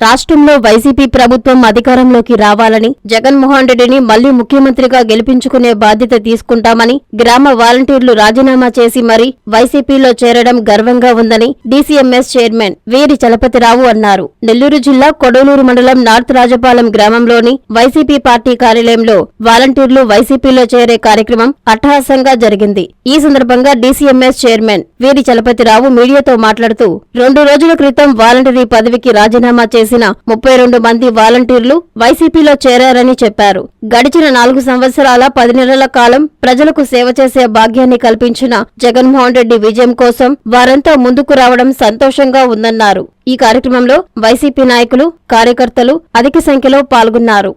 రాష్ట్రంలో వైసీపీ ప్రభుత్వం అధికారంలోకి రావాలని జగన్మోహన్ రెడ్డిని మళ్ళీ ముఖ్యమంత్రిగా గెలిపించుకునే బాధ్యత తీసుకుంటామని గ్రామ వాలంటీర్లు రాజీనామా చేసి మరీ వైసీపీలో చేరడం గర్వంగా ఉందని డీసీఎంఎస్ చైర్మన్ వీరి చలపతిరావు అన్నారు. నెల్లూరు జిల్లా కొడలూరు మండలం నార్త్ రాజపాలెం గ్రామంలోని వైసీపీ పార్టీ కార్యాలయంలో వాలంటీర్లు వైసీపీలో చేరే కార్యక్రమం అట్టహాసంగా జరిగింది. ఈ సందర్భంగా డీసీఎంఎస్ చైర్మన్ వీరి చలపతిరావు మీడియాతో మాట్లాడుతూ రెండు రోజుల క్రితం వాలంటీరీ పదవికి రాజీనామా చేసిన ముప్పై రెండు మంది వాలంటీర్లు వైసీపీలో చేరారని చెప్పారు. గడిచిన నాలుగు సంవత్సరాల పది నెలల కాలం ప్రజలకు సేవ చేసే భాగ్యాన్ని కల్పించిన జగన్మోహన్ రెడ్డి విజయం కోసం వారంతా ముందుకు రావడం సంతోషంగా ఉందన్నారు. ఈ కార్యక్రమంలో వైసీపీ నాయకులు కార్యకర్తలు అధిక సంఖ్యలో పాల్గొన్నారు.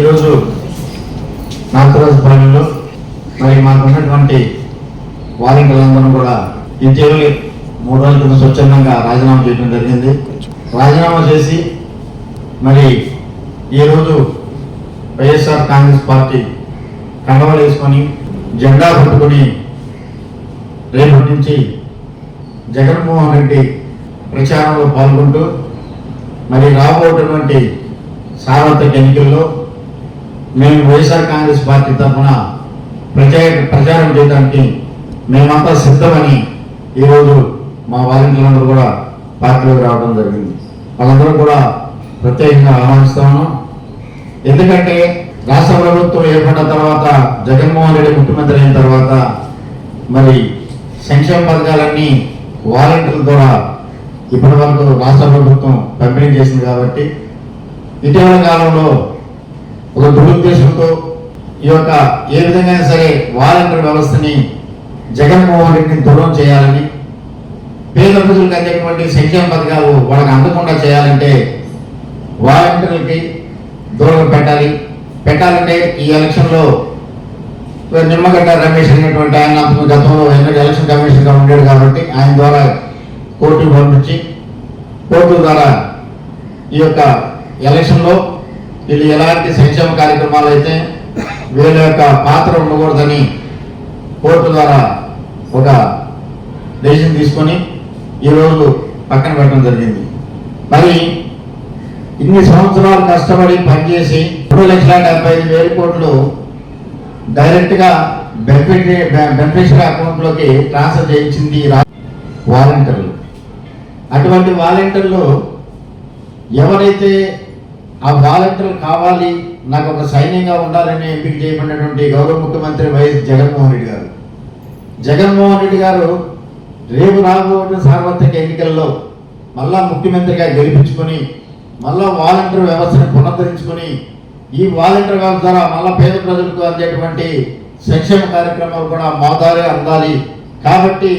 ఈరోజు మరి కూడా ఇటీవలి మూడు రోజుల క్రితం స్వచ్ఛందంగా రాజీనామా చేయడం జరిగింది. రాజీనామా చేసి మరి ఈరోజు వైఎస్ఆర్ కాంగ్రెస్ పార్టీ కండవలు వేసుకొని జెండా పట్టుకొని రేపటి నుంచి జగన్మోహన్ రెడ్డి ప్రచారంలో పాల్గొంటూ మరి రాబోతున్నటువంటి సార్వత్రిక ఎన్నికల్లో మేము వైఎస్ఆర్ కాంగ్రెస్ పార్టీ తరఫున ప్రచార ప్రచారం చేయడానికి మేమంతా సిద్ధమని ఈరోజు మా వాలంటీర్లందరూ కూడా పార్టీలోకి రావడం జరిగింది. వాళ్ళందరూ కూడా ప్రత్యేకంగా ఆహ్వానిస్తాము ఎందుకంటే రాష్ట్ర ప్రభుత్వం ఏర్పడిన తర్వాత జగన్మోహన్ రెడ్డి ముఖ్యమంత్రి అయిన తర్వాత మరి సంక్షేమ పథకాలన్నీ వాలంటీర్ల ద్వారా ఇప్పటి వరకు రాష్ట్ర ప్రభుత్వం పంపిణీ చేసింది కాబట్టి ఇటీవల కాలంలో ఒక దురుద్దేశంతో ఈ యొక్క ఏ విధంగా సరే వాలంటీర్ వ్యవస్థని జగన్మోహన్ రెడ్డిని దూరం చేయాలని పేద ప్రజలకు అందేటువంటి సంక్షేమ పథకాలు వాళ్ళకి అందకుండా చేయాలంటే వాలంటీర్లకి దూరం పెట్టాలి. పెట్టాలంటే ఈ ఎలక్షన్లో నిమ్మగడ్డ రమేష్ అనేటువంటి ఆయన గతంలో ఎన్నో ఎలక్షన్ కమిషన్గా ఉండేది కాబట్టి ఆయన ద్వారా కోర్టుకు పంపించి కోర్టు ద్వారా ఈ యొక్క ఎలక్షన్లో వీళ్ళు ఎలాంటి సంక్షేమ కార్యక్రమాలు అయితే వీళ్ళ యొక్క పాత్ర ఉండకూడదని కోర్టు ద్వారా ఒక డెసిషన్ తీసుకొని ఈరోజు పక్కన పెట్టడం జరిగింది. మరి ఇన్ని సంవత్సరాలు కష్టపడి పనిచేసి మూడు లక్షల డెబ్బై ఐదు వేల కోట్లు డైరెక్ట్గా బెనిఫిట్ బెనిఫిషరీ అకౌంట్లోకి ట్రాన్స్ఫర్ చేయించింది వాలంటీర్లు. అటువంటి వాలంటీర్లు ఎవరైతే ఆ వాలంటీర్లు కావాలి నాకు ఒక సైన్యంగా ఉండాలని ఎంపిక చేయబడినటువంటి గౌరవ ముఖ్యమంత్రి వైఎస్ జగన్మోహన్ రెడ్డి గారు. జగన్మోహన్ రెడ్డి గారు రేపు రాబోతున్న సార్వత్రిక ఎన్నికల్లో మళ్ళా ముఖ్యమంత్రిగా గెలిపించుకొని మళ్ళా వాలంటీర్ వ్యవస్థను పునరుద్ధరించుకొని ఈ వాలంటీర్ వ్యవస్థ ద్వారా మళ్ళా పేద ప్రజలకు అందేటువంటి సంక్షేమ కార్యక్రమాలు కూడా మాదారే అందాలి. కాబట్టి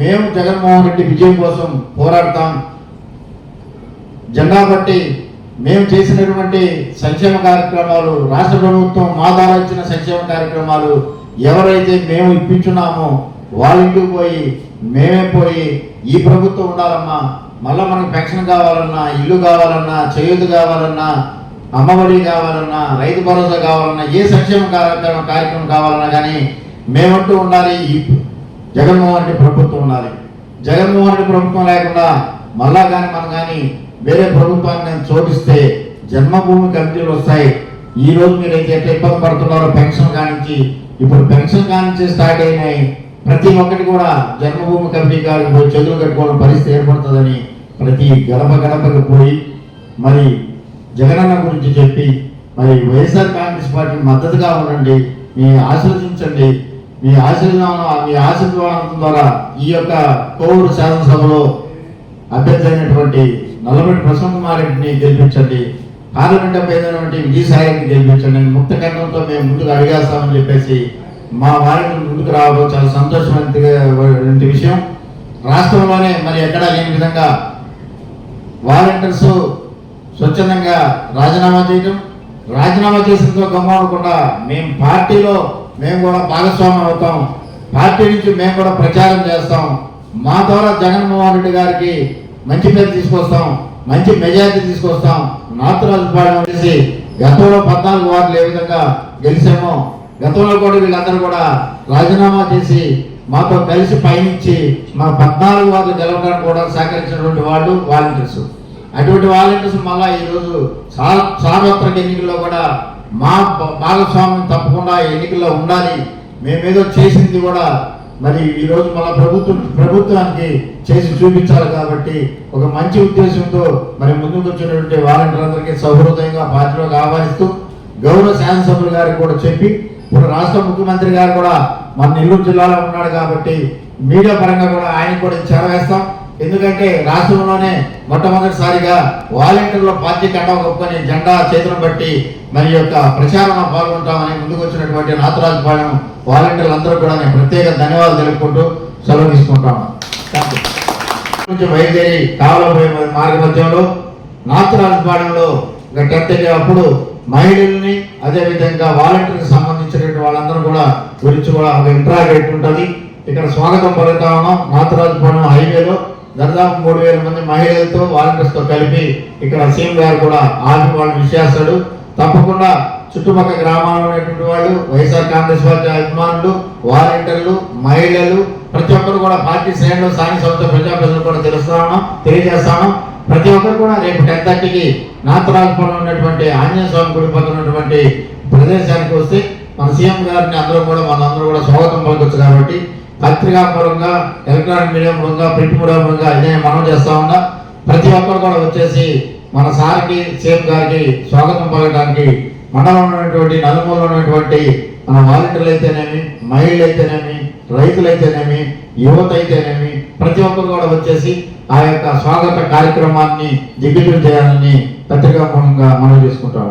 మేము జగన్మోహన్ రెడ్డి విజయం కోసం పోరాడతాం. జెండా బట్టి మేము చేసినటువంటి సంక్షేమ కార్యక్రమాలు రాష్ట్ర ప్రభుత్వం మా ద్వారా ఇచ్చిన సంక్షేమ కార్యక్రమాలు ఎవరైతే మేము ఇప్పించున్నామో వాళ్ళ ఇంటికి పోయి మేమే పోయి ఈ ప్రభుత్వం ఉండాలమ్మా మళ్ళీ మనకు పెన్షన్ కావాలన్నా ఇల్లు కావాలన్నా చేయూత కావాలన్నా అమ్మఒడి కావాలన్నా రైతు భరోసా కావాలన్నా ఏ సంక్షేమ కార్యక్రమం కార్యక్రమం కావాలన్నా కానీ మేమంటూ ఉండాలి ఈ జగన్మోహన్ రెడ్డి ప్రభుత్వం ఉండాలి. జగన్మోహన్ రెడ్డి ప్రభుత్వం లేకుండా మళ్ళా కానీ మనం కానీ వేరే ప్రభుత్వాన్ని నేను చోటిస్తే జన్మభూమి కమిటీలు వస్తాయి. ఈ రోజు మీరు అయితే ఇబ్బంది పడుతున్నారో పెన్షన్ కానించి ఇప్పుడు పెన్షన్ కానించి స్టార్ట్ అయినాయి. ప్రతి ఒక్కటి కూడా జన్మభూమి కమిటీ గారికి పోయి కట్టుకోవడం పరిస్థితి ఏర్పడుతుందని ప్రతి గడప గడపకి పోయి మరి జగనన్న గురించి చెప్పి మరి వైఎస్ఆర్ కాంగ్రెస్ పార్టీ మద్దతుగా ఉండండి మీ ఆశీర్వదించండి. మీ ఆశీర్వాదం మీ ఆశీర్వాదం ద్వారా ఈ యొక్క కోవూరు శాసనసభలో అభ్యర్థి అయినటువంటి నల్లబెట్టి ప్రసన్న కుమార్ రెడ్డిని గెలిపించండి పార్లమెంట్ అభ్యర్థి విజయసాయిని గెలిపించండి ముక్త కంఠంతో మేము ముందుకు అడిగేస్తామని చెప్పేసి మా వారిని ముందుకు రావడం చాలా సంతోషమైన విషయం. రాష్ట్రంలోనే మరి ఎక్కడా లేని విధంగా వాలంటీర్స్ స్వచ్ఛందంగా రాజీనామా చేయడం రాజీనామా చేసినతో గమ్మకుండా మేము పార్టీలో మేము కూడా భాగస్వామ్యం అవుతాం. పార్టీ నుంచి మేము కూడా ప్రచారం చేస్తాం. మా ద్వారా జగన్మోహన్ రెడ్డి గారికి మంచి పేరు తీసుకొస్తాం మంచి మెజారిటీ తీసుకొస్తాం. నాతురాజుపాలెం చేసి గతంలో పద్నాలుగు వార్డులు ఏ విధంగా గెలిచామో గతంలో కూడా వీళ్ళందరూ కూడా రాజీనామా చేసి మాతో కలిసి పయనించి మా పద్నాలుగు వార్డులు గెలవడానికి కూడా సహకరించినటువంటి వాళ్ళు వాలంటీర్స్. అటువంటి వాలంటీర్స్ మళ్ళా ఈరోజు సార్వత్రిక ఎన్నికల్లో కూడా మా భాగస్వామ్యం తప్పకుండా ఎన్నికల్లో ఉండాలి. మేమేదో చేసింది కూడా మరి ఈరోజు మళ్ళీ మన ప్రభుత్వం ప్రభుత్వానికి చేసి చూపించాలి కాబట్టి ఒక మంచి ఉద్దేశంతో మరి ముందుకు వచ్చినటువంటి వాలంటీర్లందరికీ సౌహృదయంగా పార్టీలోకి ఆహ్వానిస్తూ గౌరవ శాసనసభ్యులు గారికి కూడా చెప్పి ఇప్పుడు రాష్ట్ర ముఖ్యమంత్రి గారు కూడా మన నెల్లూరు జిల్లాలో ఉన్నాడు కాబట్టి మీడియా పరంగా కూడా ఆయన కూడా చేరవేస్తాం. ఎందుకంటే రాష్ట్రంలోనే మొట్టమొదటిసారిగా వాలంటీర్ల పార్టీ కండా ఒప్పుకొని జెండా చేతులు బట్టి మరి యొక్క ప్రచారంలో పాల్గొంటామని ముందుకు వచ్చినటువంటి నాతరాజుపాలెం వాలంటీర్లు కూడా నేను ప్రత్యేక ధన్యవాదాలు తెలుపుకుంటూ సెలవు తీసుకుంటాను. కొంచెం నుంచి బయలుదేరి కావలపోయే మార్గ మధ్యంలో నాతరాజుపాలెంలో ఇంకా టెన్త్ డే అప్పుడు మహిళల్ని అదేవిధంగా వాలంటీర్కి సంబంధించి వాళ్ళందరూ కూడా గురించి కూడా ఒక ఇంట్రాగేట్ ఉంటుంది. ఇక్కడ స్వాగతం పలుకుతా ఉన్నాం. నాతరాజుపాలెం హైవేలో దాదాపు మూడు వేల మంది మహిళలతో వాలంటీర్స్తో కలిపి ఇక్కడ సీఎం గారు కూడా ఆపి వాళ్ళని విశ్వాసాడు తప్పకుండా చుట్టుపక్కల గ్రామాల్లో ఉన్నటువంటి వాళ్ళు వైఎస్ఆర్ కాంగ్రెస్ పార్టీ అభిమానులు వాలంటీర్లు మహిళలు ప్రతి ఒక్కరు కూడా పార్టీ శ్రేణులు స్థానిక సంస్థ ప్రజాప్రతినిధులు కూడా తెలుస్తాను తెలియజేస్తాను ప్రతి ఒక్కరు కూడా రేపు టెన్ థర్టీకి నాతరాజపురం ఉన్నటువంటి ఆంజనేయ స్వామి గుడి పక్కన ఉన్నటువంటి ప్రదేశానికి వస్తే మన సీఎం గారిని అందరూ కూడా మనందరూ కూడా స్వాగతం పలకొచ్చు కాబట్టి పత్రికా మూలంగా ఎలక్ట్రానిక్ మీడియా మూలంగా ప్రింట్ మీడియా మూలంగా ఇదే మనం చేస్తా ఉన్నా. ప్రతి ఒక్కరు కూడా వచ్చేసి మన సార్కి సీఎం గారికి స్వాగతం పలకడానికి మండలంలో ఉన్నటువంటి నలుమూలలో ఉన్నటువంటి మన వాలంటీర్లు అయితేనేమి మహిళలు అయితేనేమి రైతులు అయితేనేమి యువత అయితేనేమి ప్రతి ఒక్కరు కూడా వచ్చేసి ఆ యొక్క స్వాగత కార్యక్రమాన్ని దిగ్విజయం చేయాలని పత్రికా మూలంగా మనం చేసుకుంటాం